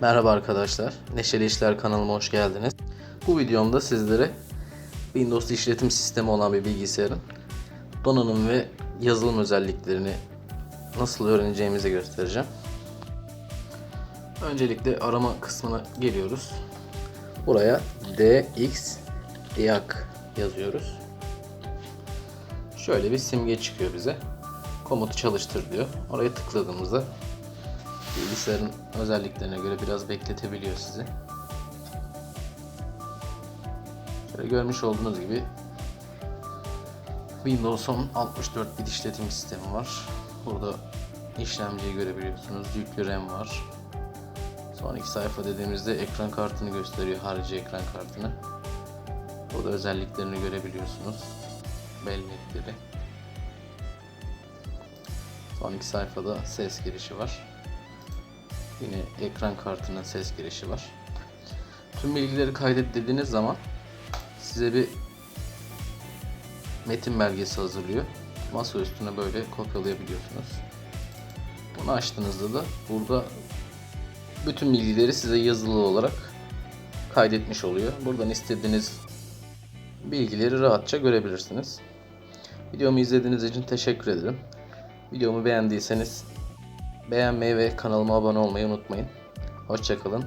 Merhaba arkadaşlar. Neşeli İşler kanalıma hoş geldiniz. Bu videomda sizlere Windows işletim sistemi olan bir bilgisayarın donanım ve yazılım özelliklerini nasıl öğreneceğimizi göstereceğim. Öncelikle arama kısmına geliyoruz. Buraya DX diak yazıyoruz. Şöyle bir simge çıkıyor bize. Komutu çalıştır diyor. Oraya tıkladığımızda bilgisayarın özelliklerine göre biraz bekletebiliyor sizi. Şöyle görmüş olduğunuz gibi Windows'un 64 bit işletim sistemi var. Burada işlemciyi görebiliyorsunuz. Yüklü RAM var. Sonraki sayfa dediğimizde ekran kartını gösteriyor. Harici ekran kartını. Burada özelliklerini görebiliyorsunuz. Bellekleri. Sonraki sayfada ses girişi var. Yine ekran kartının ses girişi var. Tüm bilgileri kaydet dediğiniz zaman size bir metin belgesi hazırlıyor. Masa üstüne böyle kopyalayabiliyorsunuz. Bunu açtığınızda da burada bütün bilgileri size yazılı olarak kaydetmiş oluyor. Buradan istediğiniz bilgileri rahatça görebilirsiniz. Videomu izlediğiniz için teşekkür ederim. Videomu beğendiyseniz beğenmeyi ve kanalıma abone olmayı unutmayın. Hoşçakalın.